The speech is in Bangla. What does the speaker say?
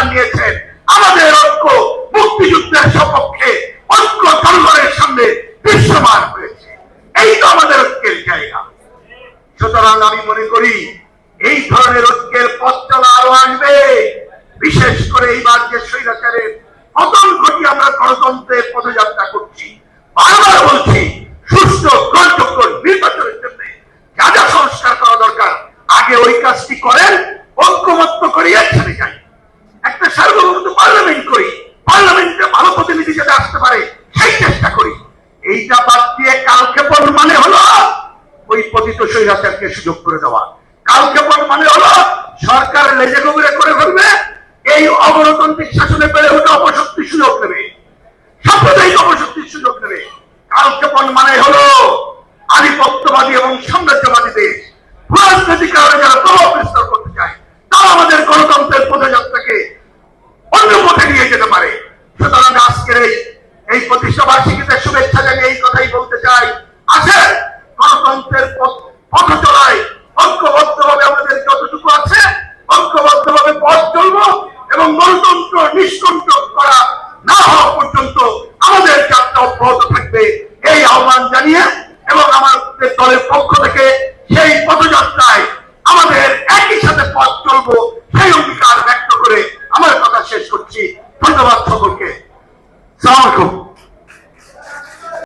অবস্থান নিয়েছেন আমাদের ঐক্য মুক্তিযুদ্ধের সপক্ষে ঐক্য জনগণের সামনে দৃশ্যমান হয়েছে। এই তো আমাদের ঐক্যের জায়গা। সুতরাং আমি মনে করি, এই ধরনের ঐক্যের পথ চলা আরও আসবে। বিশেষ করে এইবার যে স্বৈরাচারের পতন ঘটি আমরা গণতন্ত্রের পদযাত্রা করছি, বারবার বলছি সুস্থ গ্রহণযোগ্য নির্বাচনের জন্য যা যা সংস্কার করা দরকার, আগে ওই কাজটি করেন কালক্ষেপণ মানে হলো ওই পতিত স্বৈরাচারকে সুযোগ করে দেওয়া। কালক্ষেপণ মানে হলো সরকার লেজে গভীরে করে ফেলবে এই অগণতান্ত্রিক শাসনে বেড়ে ওঠা অপশক্তির সুযোগ নেবে। সাম্প্রদায়িক অপশক্তির সুযোগ নেবে। কালক্ষেপণ মানে হলো আধিপত্যবাদী এবং সাম্রাজ্যবাদী দেশ। রাজনৈতিক কারণে যারা প্রভাব বিস্তার করতে চায়, তারা আমাদের গণতন্ত্রের পদযাত্রাকে অন্য পথে নিয়ে যেতে পারে। সুতরাং আজকের এই এই প্রতিষ্ঠা বার্ষিকীতে মনতন্ত্র নিষ্কণ্ঠ করা না হওয়া পর্যন্ত আমাদের যাত্রা অব্যাহত থাকবে। এই আহ্বান জানিয়ে এবং আমাদের দলের পক্ষ থেকে সেই পদযাত্রায় আমাদের একই সাথে পথ চলব, সেই অঙ্গীকার ব্যক্ত করে আমার কথা শেষ করছি। ধন্যবাদ সকলকে। সালামালাইকুম।